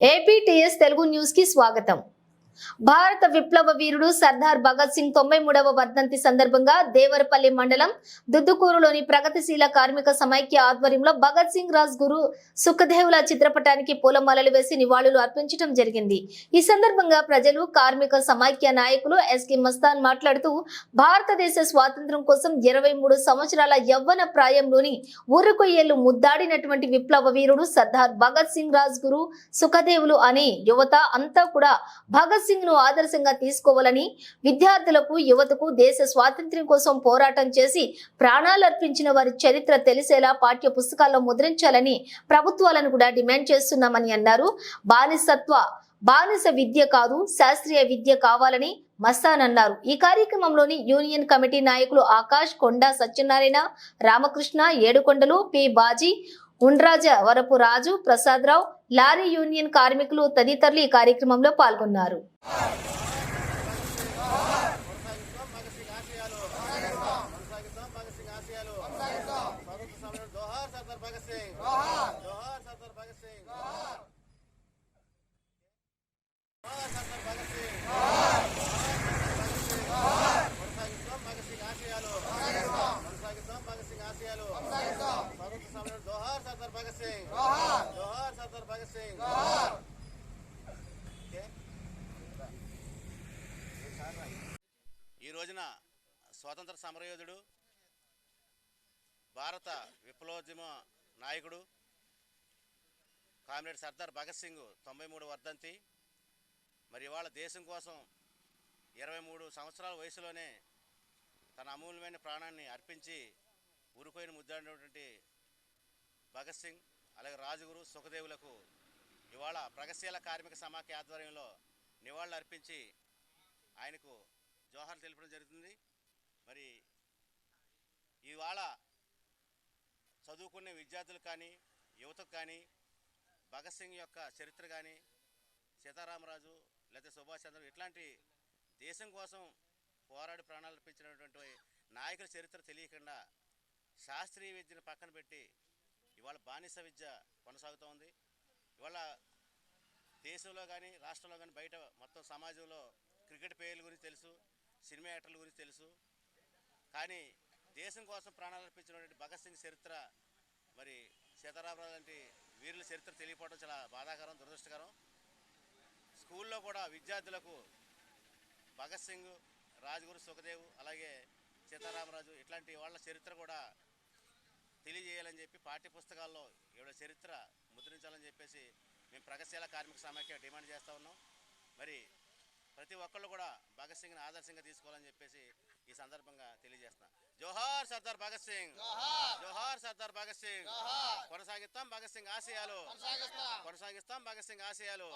APTS Telugu news కి స్వాగతం భారత విప్లవ వీరుడు సర్దార్ భగత్ సింగ్ తొంభై మూడవ వర్ధంతి సందర్భంగా దేవరపల్లి మండలం దుద్దుకూరులోని ప్రగతిశీల కార్మిక సమైక్య ఆధ్వర్యంలో భగత్ సింగ్ రాజ్ గురు సుఖదేవుల చిత్రపటానికి పూలమాలలు వేసి నివాళులు అర్పించడం జరిగింది. ఈ సందర్భంగా ప్రజలు కార్మిక సమైక్య నాయకులు ఎస్కే మస్తాన్ మాట్లాడుతూ భారతదేశ స్వాతంత్ర్యం కోసం ఇరవై మూడు సంవత్సరాల యవ్వన ప్రాయంలోని ఊరుకొయ్యేళ్ళు ముద్దాడినటువంటి విప్లవ వీరుడు సర్దార్ భగత్ సింగ్ రాజ్ గురు సుఖదేవులు అని యువత అంతా కూడా భగత్ సింగ్ను ఆదర్శంగా తీసుకోవాలని విద్యార్థులకు యువతకు దేశ స్వాతంత్ర్యం కోసం పోరాటం చేసి ప్రాణాలు అర్పించిన వారి చరిత్ర తెలిసేలా పాఠ్య పుస్తకాల్లో ముద్రించాలని ప్రభుత్వాలను కూడా డిమాండ్ చేస్తున్నామని అన్నారు. బానిసత్వ బానిస విద్య కాదు శాస్త్రీయ విద్య కావాలని మస్తాన్ అన్నారు. ఈ కార్యక్రమంలోని యూనియన్ కమిటీ నాయకులు Akash Konda Satyanarayana Ramakrishna Yedukondalu P. Baji Undrajavarapu Raju Prasadarao lorry union కార్మికులు తదితరులు ఈ కార్యక్రమంలో పాల్గొన్నారు. కొనసాగిస్తాం భగత్ సింగ్ ఆశయాలు స్వాతంత్ర సర్దార్ భగత్ సింగ్. సర్దార్ భగత్ సింగ్ ఈ రోజున స్వాతంత్ర సమరయోధుడు భారత విప్లవోద్యమ నాయకుడు కామ్రేడ్ సర్దార్ భగత్ సింగ్ తొంభై మూడు వర్ధంతి. మరి ఇవాళ దేశం కోసం ఇరవై మూడు సంవత్సరాల వయసులోనే తన అమూల్యమైన ప్రాణాన్ని అర్పించి ఊరుకోయిన ముద్దాడినటువంటి భగత్ సింగ్ అలాగే రాజుగురు సుఖదేవులకు ఇవాళ ప్రగతిశీల కార్మిక సమాఖ్య ఆధ్వర్యంలో నివాళులు అర్పించి ఆయనకు జోహార్ తెలపడం జరుగుతుంది. మరి ఇవాళ చదువుకునే విద్యార్థులు కానీ యువతకు కానీ భగత్ సింగ్ యొక్క చరిత్ర కానీ సీతారామరాజు లేదా సుభాష్ చంద్ర ఇట్లాంటి దేశం కోసం పోరాడి ప్రాణాలు అర్పించినటువంటి నాయకుల చరిత్ర తెలియకుండా శాస్త్రీయ విద్యను పక్కన పెట్టి ఇవాళ బానిస విద్య కొనసాగుతోంది ఇవాళ దేశంలో కానీ రాష్ట్రంలో కానీ బయట మొత్తం సమాజంలో క్రికెట్ పేర్ల గురించి తెలుసు సినిమా యాక్టర్ల గురించి తెలుసు. కానీ దేశం కోసం ప్రాణాలు అర్పించినటువంటి భగత్ సింగ్ చరిత్ర మరి సీతారామరాజు లాంటి వీరుల చరిత్ర తెలియపోవడం చాలా బాధాకరం దురదృష్టకరం. స్కూల్లో కూడా విద్యార్థులకు భగత్ సింగ్ రాజ్గురు సుఖదేవ్ అలాగే సీతారామరాజు ఇట్లాంటి వాళ్ళ చరిత్ర కూడా తెలియజేయాలని చెప్పి పాఠ్య పుస్తకాల్లో ఈవిడ చరిత్ర ముద్రించాలని చెప్పేసి మేము ప్రగతిశీల కార్మిక సమాఖ్య డిమాండ్ చేస్తూ ఉన్నాం. మరి ప్రతి ఒక్కళ్ళు కూడా భగత్ సింగ్ని ఆదర్శంగా తీసుకోవాలని చెప్పేసి ఈ సందర్భంగా తెలియజేస్తున్నా. జోహార్ సర్దార్ భగత్ సింగ్. జోహార్. సర్దార్ భగత్ సింగ్. కొనసాగిస్తాం భగత్ సింగ్ ఆశయాలు. కొనసాగిస్తాం. భగత్ సింగ్ ఆశయాలు.